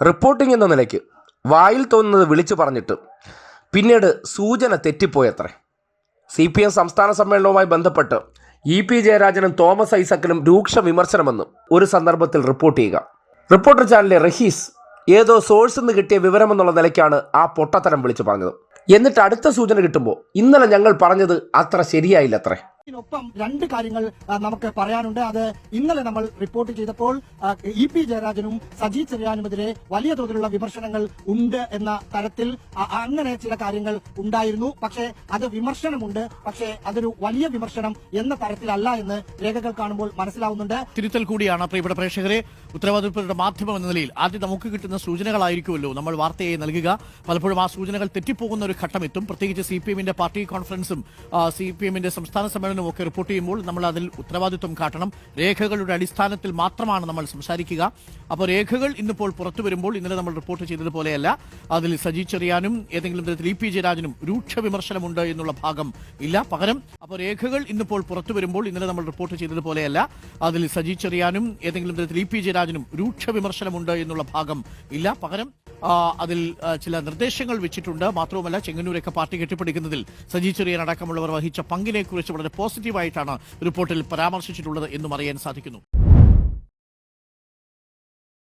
Reporting എന്ന നിലയ്ക്ക് വായിൽ തോന്നുന്നത് വിളിച്ചു പറഞ്ഞിട്ട് പിന്നീട് സൂചന തെറ്റിപ്പോയത്രേ. സി പി എം സംസ്ഥാന സമ്മേളനവുമായി ബന്ധപ്പെട്ട് ഇ പി ജയരാജനും തോമസ് ഐസക്കിനും രൂക്ഷ വിമർശനമെന്ന് ഒരു സന്ദർഭത്തിൽ റിപ്പോർട്ട് ചെയ്യുക. റിപ്പോർട്ടർ ചാനലിലെ റഹീസ് ഏതോ സോഴ്സിൽ നിന്ന് കിട്ടിയ വിവരമെന്നുള്ള നിലയ്ക്കാണ് ആ പൊട്ടത്തരം വിളിച്ചു പറഞ്ഞത്. എന്നിട്ട് അടുത്ത സൂചന കിട്ടുമ്പോൾ ഇന്നലെ ഞങ്ങൾ പറഞ്ഞത് അത്ര ശരിയായില്ല അത്രേ ഇതിനൊപ്പം രണ്ട് കാര്യങ്ങൾ നമുക്ക് പറയാനുണ്ട്. അത് ഇന്നലെ നമ്മൾ റിപ്പോർട്ട് ചെയ്തപ്പോൾ ഇ പി ജയരാജനും സജി ചെറിയാനുമെതിരെ വലിയ തോതിലുള്ള വിമർശനങ്ങൾ ഉണ്ട് എന്ന തരത്തിൽ അങ്ങനെ ചില കാര്യങ്ങൾ ഉണ്ടായിരുന്നു. പക്ഷേ അത് വിമർശനമുണ്ട്. പക്ഷേ അതൊരു വലിയ വിമർശനം എന്ന തരത്തിലല്ല എന്ന് രേഖകൾ കാണുമ്പോൾ മനസ്സിലാവുന്നുണ്ട്. തിരുത്തൽ കൂടിയാണ് പ്രിയപ്പെട്ട പ്രേക്ഷകരെ ഉത്തരവാദിത്തപ്പെട്ട മാധ്യമം എന്ന നിലയിൽ ആദ്യം നമുക്ക് കിട്ടുന്ന സൂചനകളായിരിക്കുമല്ലോ നമ്മൾ വാർത്തയെ നൽകുക. പലപ്പോഴും ആ സൂചനകൾ തെറ്റിപ്പോകുന്ന ഒരു ഘട്ടം എത്തും. പ്രത്യേകിച്ച് സി പാർട്ടി കോൺഫറൻസും സി സംസ്ഥാന സംസ്ഥാന സമ്മേളനവും ഒക്കെ റിപ്പോർട്ട് ചെയ്യുമ്പോൾ നമ്മൾ അതിൽ ഉത്തരവാദിത്വം കാട്ടണം. രേഖകളുടെ അടിസ്ഥാനത്തിൽ മാത്രമാണ് നമ്മൾ സംസാരിക്കുക. അപ്പോൾ രേഖകൾ ഇന്നിപ്പോൾ പുറത്തു വരുമ്പോൾ ഇന്നലെ നമ്മൾ റിപ്പോർട്ട് ചെയ്തതുപോലെയല്ല അതിൽ സജി ചെറിയാനും ഏതെങ്കിലും തരത്തിൽ ഇ പി ജയരാജനും രൂക്ഷ വിമർശനമുണ്ട് എന്നുള്ള ഭാഗം ഇല്ല. പകരം അപ്പോൾ രേഖകൾ ഇന്നിപ്പോൾ പുറത്തു വരുമ്പോൾ ഇന്നലെ നമ്മൾ റിപ്പോർട്ട് ചെയ്തതുപോലെയല്ല അതിൽ സജി ചെറിയാനും ഏതെങ്കിലും തരത്തിൽ ഇ പി ജയരാജനും രൂക്ഷ വിമർശനമുണ്ട് എന്നുള്ള ഭാഗം ഇല്ല. പകരം അതിൽ ചില നിർദ്ദേശങ്ങൾ വെച്ചിട്ടുണ്ട്. മാത്രവുമല്ല ചെങ്ങന്നൂരൊക്കെ പാർട്ടി കെട്ടിപ്പടിക്കുന്നതിൽ സജി ചെറിയൻ അടക്കമുള്ളവർ വഹിച്ച പങ്കിനെക്കുറിച്ച് വളരെ പോസിറ്റീവായിട്ടാണ് റിപ്പോർട്ടിൽ പരാമർശിച്ചിട്ടുള്ളത് എന്നും അറിയാൻ സാധിക്കുന്നു.